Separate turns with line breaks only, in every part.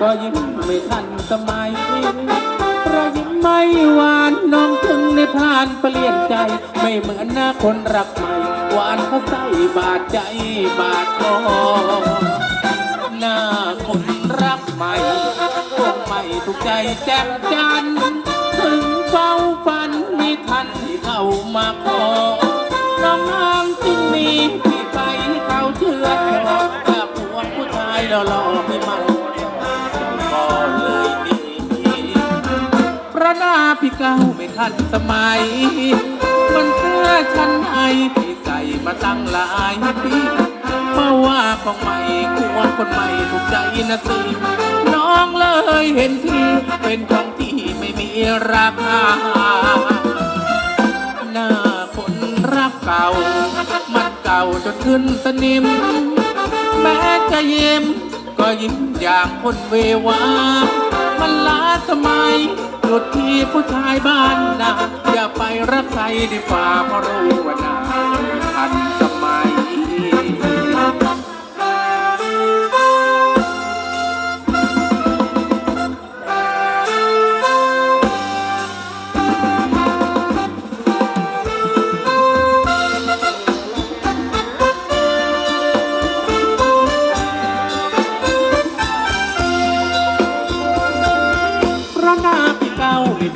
ก็ยิ้มไม่ทันสมัยเพราะยิ้มไม่หวานน้องถึงในทานเปลี่ยนใจ ไม่เหมือนหน้าคนรักใหม่หวานเขาใส่บาดใจบาดคอหน้าคนรักใหม่คงไม่ถูกใจแจ่มจันทร์ถึงเฝ้าฝันไม่ทันที่เข้ามาขอน้องนางจึงมีที่ไปเขาเชื่อชอบถ้าพวผู้ชายหล่อๆไม่มัน หน้าพี่เก้าไม่ทันสมัย มันเสื้อชั้นในที่ใส่มาตั้งหลายปีเพราะว่าของใหม่ควรคนใหม่ถูกใจนะสิน้องเลยเห็นทีเป็นของที่ไม่มีราคา หน้าคนรักเก่า มันเก่าจนขึ้นสนิม แม้จะยิ้มก็ยิ้มอย่างคนเววา มันล้าสมัยหยุดที่ผู้ชายบ้านนะอย่าไปรักใครในฝ่าพระรู้ว่านา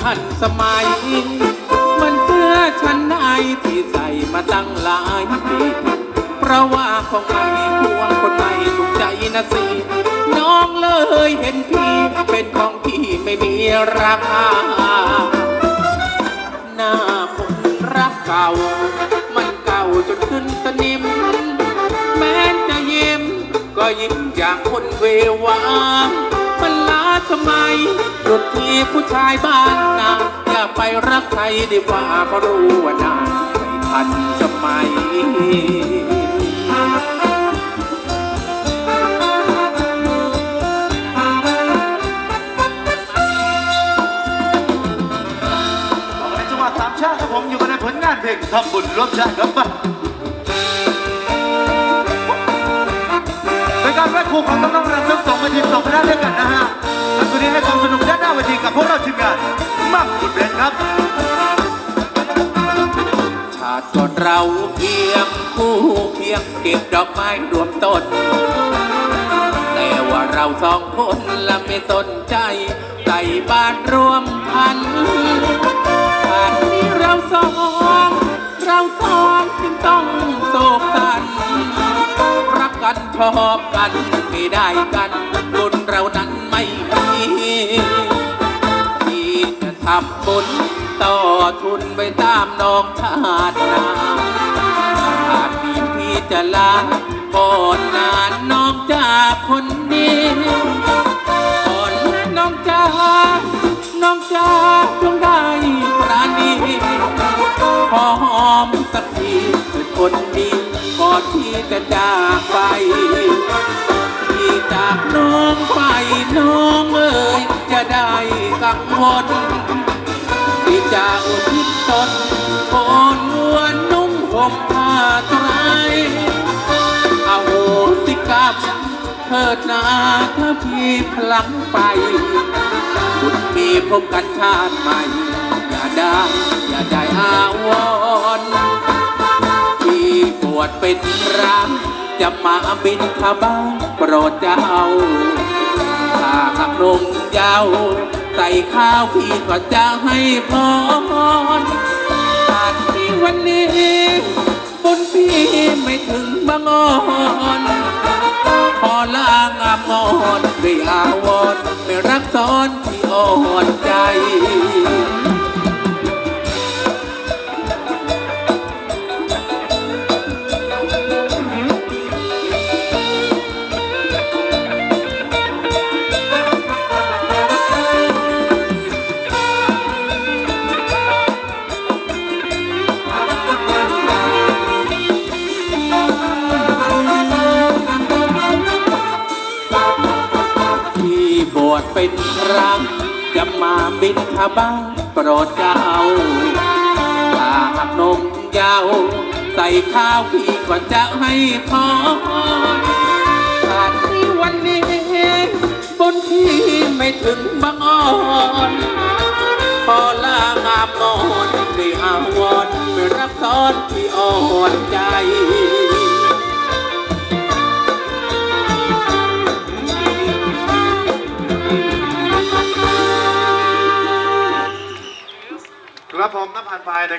ทันสมัย มันเสื้อชั้นในที่ใส่มาตั้งหลายปีเพราะว่าของใหม่ควงคนใหม่ถูกใจนะสิ น้องเลยเห็นพี่ เป็นของที่ไม่มีราคา หน้าคนรักเก่า มันเก่าจนขึ้นสนิม แม้จะยิ้ม ก็ยิ้มอย่างคนเววามันล้า สมัยหยุดทีผู้ชายบ้านนาอย่าไปรักใครดีกว่าเพราะรู้ว่านาไม่ทันสมัย
บอกในจังหวัดสามชาติครับผมอยู่กันในผลงานเพลงทำบุญร่วมชาติครับมาเป็นการแวะครูของน้องๆรำทั้งสองเวทีสองคณะด้วยกันนะฮะ และคืนนี้ให้ความสนุกด้านหน้าเวทีกับพวกเราทีมงานมากคุณเบนครับ
ชาติก่อนเราเพียงคู่เพียงเก็บดอกไม้รวมต้น แต่ว่าเราสองคนละไม่สนใจ ใส่บาตรรวมพันชาตินี้เราสอง เราสองจึงต้องโศกสันรักกันชอบกันไม่ได้กันบุญเรานั้น ม่มีที่จะทำบุญต่อทุนไปตามน้องชาตินาชาตินี้พี่จะลาก่อนนานน้องจากคนนี้ก่อนนะน้องจากน้องจากจงได้ปราณีขอหอมสักทีเป็นคนดีก่อนที่จะจากไป น้องเอ๋ยจะได้กังวลที่จะอุทิศตนโอนวนนุ่งห่มผ้าไตรอาโหสิกรรมเถิดนาถ้าพี่พลังไป คุณมีพบกันชาติใหม่ อย่าได้อย่าได้อาวรที่ปวดเป็นรังจะมาบินทบาโปรดเจ้า ถ้าขับลงยาว ใส่ข้าวพี่ก็จะให้พรตาติที่วันนี้บุญพี่ไม่ถึงบางอ่อนพอลางามอนด้วยอาวรไม่รักซ้อนที่อ่อนใจ เป็นครั้ง จะมาบินขบ้าโปรดเจ้าถ้าหากนมยาว ใส่ข้าวพี่ก็จะให้พรถ้าที่วันนี้บนที่ไม่ถึงบังอ่อนพอลางามนอนได้อาวรไม่รับซ้อนที่อ่อนใจ
ผมน้ำพันพายนะครับ